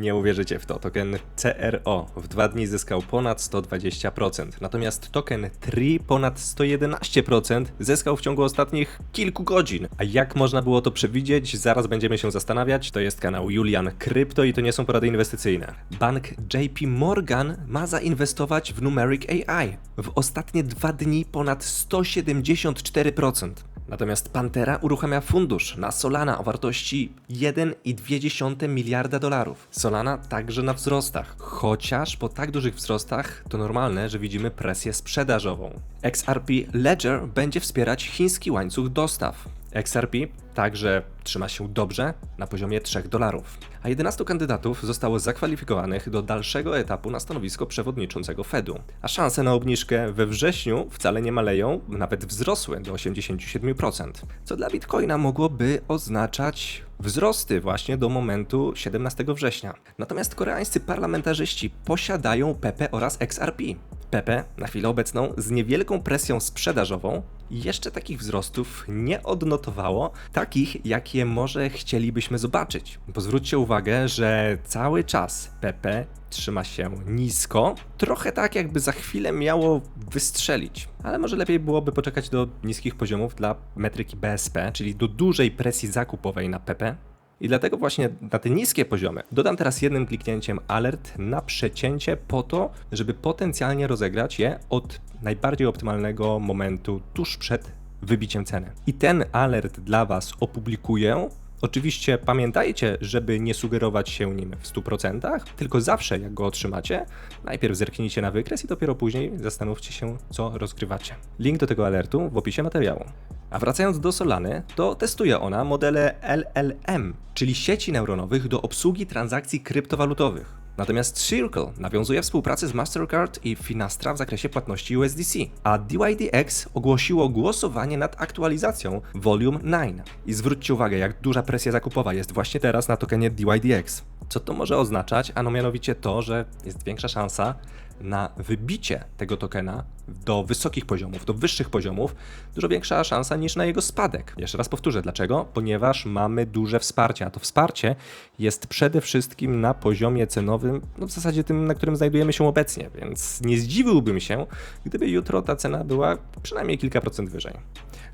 Nie uwierzycie w to. Token CRO w dwa dni zyskał ponad 120%, natomiast token TRI ponad 111% zyskał w ciągu ostatnich kilku godzin. A jak można było to przewidzieć? Zaraz będziemy się zastanawiać. To jest kanał Julian Krypto i to nie są porady inwestycyjne. Bank JP Morgan ma zainwestować w Numeric AI. W ostatnie dwa dni ponad 174%. Natomiast Pantera uruchamia fundusz na Solana o wartości 1,2 miliarda dolarów. Solana także na wzrostach, chociaż po tak dużych wzrostach to normalne, że widzimy presję sprzedażową. XRP Ledger będzie wspierać chiński łańcuch dostaw. XRP także trzyma się dobrze na poziomie 3 dolarów. A 11 kandydatów zostało zakwalifikowanych do dalszego etapu na stanowisko przewodniczącego Fedu. A szanse na obniżkę we wrześniu wcale nie maleją, nawet wzrosły do 87%, co dla Bitcoina mogłoby oznaczać wzrosty właśnie do momentu 17 września. Natomiast koreańscy parlamentarzyści posiadają PP oraz XRP. PP na chwilę obecną z niewielką presją sprzedażową jeszcze takich wzrostów nie odnotowało, takich jakie może chcielibyśmy zobaczyć. Bo zwróćcie uwagę, że cały czas PP trzyma się nisko, trochę tak jakby za chwilę miało wystrzelić. Ale może lepiej byłoby poczekać do niskich poziomów dla metryki BSP, czyli do dużej presji zakupowej na PP, i dlatego właśnie na te niskie poziomy dodam teraz jednym kliknięciem alert na przecięcie po to, żeby potencjalnie rozegrać je od najbardziej optymalnego momentu tuż przed wybiciem ceny. I ten alert dla Was opublikuję. Oczywiście pamiętajcie, żeby nie sugerować się nim w 100%, tylko zawsze jak go otrzymacie, najpierw zerknijcie na wykres i dopiero później zastanówcie się, co rozgrywacie. Link do tego alertu w opisie materiału. A wracając do Solany, to testuje ona modele LLM, czyli sieci neuronowych do obsługi transakcji kryptowalutowych. Natomiast Circle nawiązuje współpracę z Mastercard i Finastra w zakresie płatności USDC, a DYDX ogłosiło głosowanie nad aktualizacją Volume 9. I zwróćcie uwagę, jak duża presja zakupowa jest właśnie teraz na tokenie DYDX. Co to może oznaczać? Ano mianowicie to, że jest większa szansa na wybicie tego tokena do wysokich poziomów, do wyższych poziomów, dużo większa szansa niż na jego spadek. Jeszcze raz powtórzę, dlaczego? Ponieważ mamy duże wsparcie, a to wsparcie jest przede wszystkim na poziomie cenowym, no w zasadzie tym, na którym znajdujemy się obecnie, więc nie zdziwiłbym się, gdyby jutro ta cena była przynajmniej kilka procent wyżej.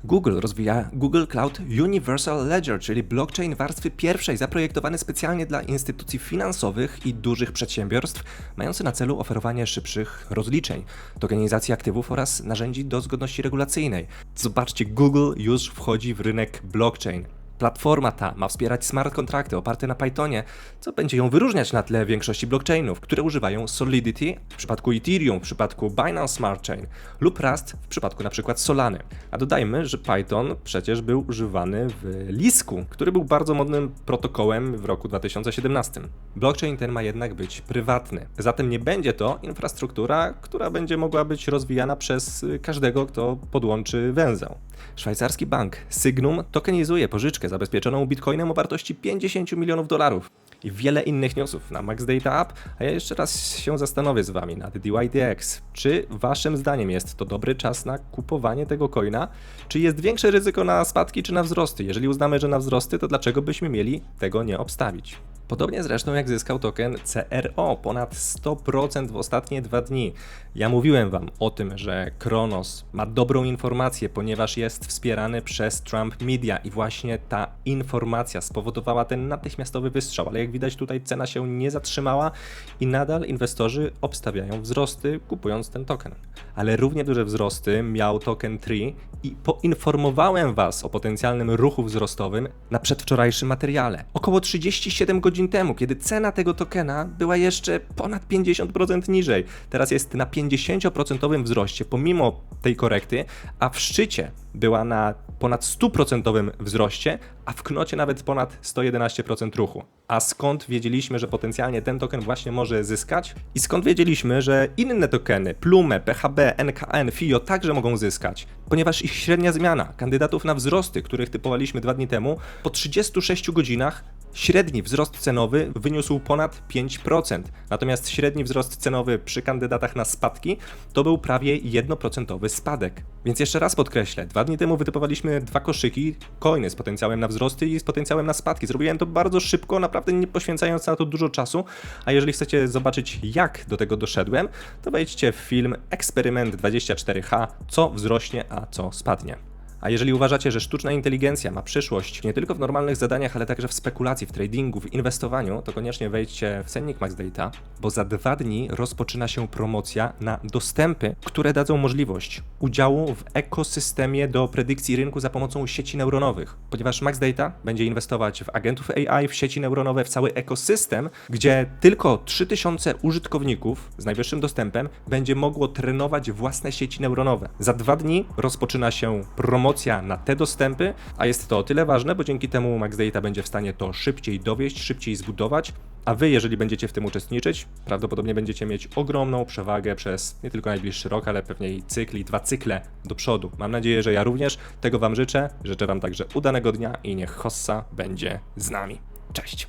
Google rozwija Google Cloud Universal Ledger, czyli blockchain warstwy pierwszej zaprojektowany specjalnie dla instytucji finansowych i dużych przedsiębiorstw, mający na celu oferowanie szybszych rozliczeń, tokenizacji aktywów oraz narzędzi do zgodności regulacyjnej. Zobaczcie, Google już wchodzi w rynek blockchain. Platforma ta ma wspierać smart kontrakty oparte na Pythonie, co będzie ją wyróżniać na tle większości blockchainów, które używają Solidity w przypadku Ethereum, w przypadku Binance Smart Chain lub Rust w przypadku np. Solany. A dodajmy, że Python przecież był używany w Lisku, który był bardzo modnym protokołem w roku 2017. Blockchain ten ma jednak być prywatny, zatem nie będzie to infrastruktura, która będzie mogła być rozwijana przez każdego, kto podłączy węzeł. Szwajcarski bank Signum tokenizuje pożyczkę zabezpieczoną bitcoinem o wartości 50 milionów dolarów. I wiele innych newsów na Max Data App, a ja jeszcze raz się zastanowię z Wami nad DYDX. Czy Waszym zdaniem jest to dobry czas na kupowanie tego coina? Czy jest większe ryzyko na spadki czy na wzrosty? Jeżeli uznamy, że na wzrosty, to dlaczego byśmy mieli tego nie obstawić? Podobnie zresztą jak zyskał token CRO, ponad 100% w ostatnie dwa dni. Ja mówiłem Wam o tym, że Kronos ma dobrą informację, ponieważ jest wspierany przez Trump Media i właśnie ta informacja spowodowała ten natychmiastowy wystrzał, ale jak widać tutaj cena się nie zatrzymała i nadal inwestorzy obstawiają wzrosty kupując ten token. Ale równie duże wzrosty miał token Tree i poinformowałem Was o potencjalnym ruchu wzrostowym na przedwczorajszym materiale. Około 37 godzin temu, kiedy cena tego tokena była jeszcze ponad 50% niżej. Teraz jest na 50% wzroście pomimo tej korekty, a w szczycie była na ponad 100% wzroście, a w knocie nawet ponad 111% ruchu. A skąd wiedzieliśmy, że potencjalnie ten token właśnie może zyskać? I skąd wiedzieliśmy, że inne tokeny, Plume, PHB, NKN, FIO także mogą zyskać? Ponieważ ich średnia zmiana kandydatów na wzrosty, których typowaliśmy dwa dni temu, po 36 godzinach Średni wzrost cenowy wyniósł ponad 5%, natomiast średni wzrost cenowy przy kandydatach na spadki to był prawie 1% spadek. Więc jeszcze raz podkreślę, dwa dni temu wytypowaliśmy dwa koszyki, coiny z potencjałem na wzrosty i z potencjałem na spadki. Zrobiłem to bardzo szybko, naprawdę nie poświęcając na to dużo czasu. A jeżeli chcecie zobaczyć, jak do tego doszedłem, to wejdźcie w film Eksperyment 24H, co wzrośnie, a co spadnie. A jeżeli uważacie, że sztuczna inteligencja ma przyszłość nie tylko w normalnych zadaniach, ale także w spekulacji, w tradingu, w inwestowaniu, to koniecznie wejdźcie w cennik Max Data, bo za dwa dni rozpoczyna się promocja na dostępy, które dadzą możliwość udziału w ekosystemie do predykcji rynku za pomocą sieci neuronowych. Ponieważ Max Data będzie inwestować w agentów AI, w sieci neuronowe, w cały ekosystem, gdzie tylko 3000 użytkowników z najwyższym dostępem będzie mogło trenować własne sieci neuronowe. Za dwa dni rozpoczyna się promocja na te dostępy, a jest to o tyle ważne, bo dzięki temu Max Data będzie w stanie to szybciej dowieść, szybciej zbudować, a wy, jeżeli będziecie w tym uczestniczyć, prawdopodobnie będziecie mieć ogromną przewagę przez nie tylko najbliższy rok, ale pewnie i cykl, i dwa cykle do przodu. Mam nadzieję, że ja również tego wam życzę. Życzę wam także udanego dnia i niech Hossa będzie z nami. Cześć!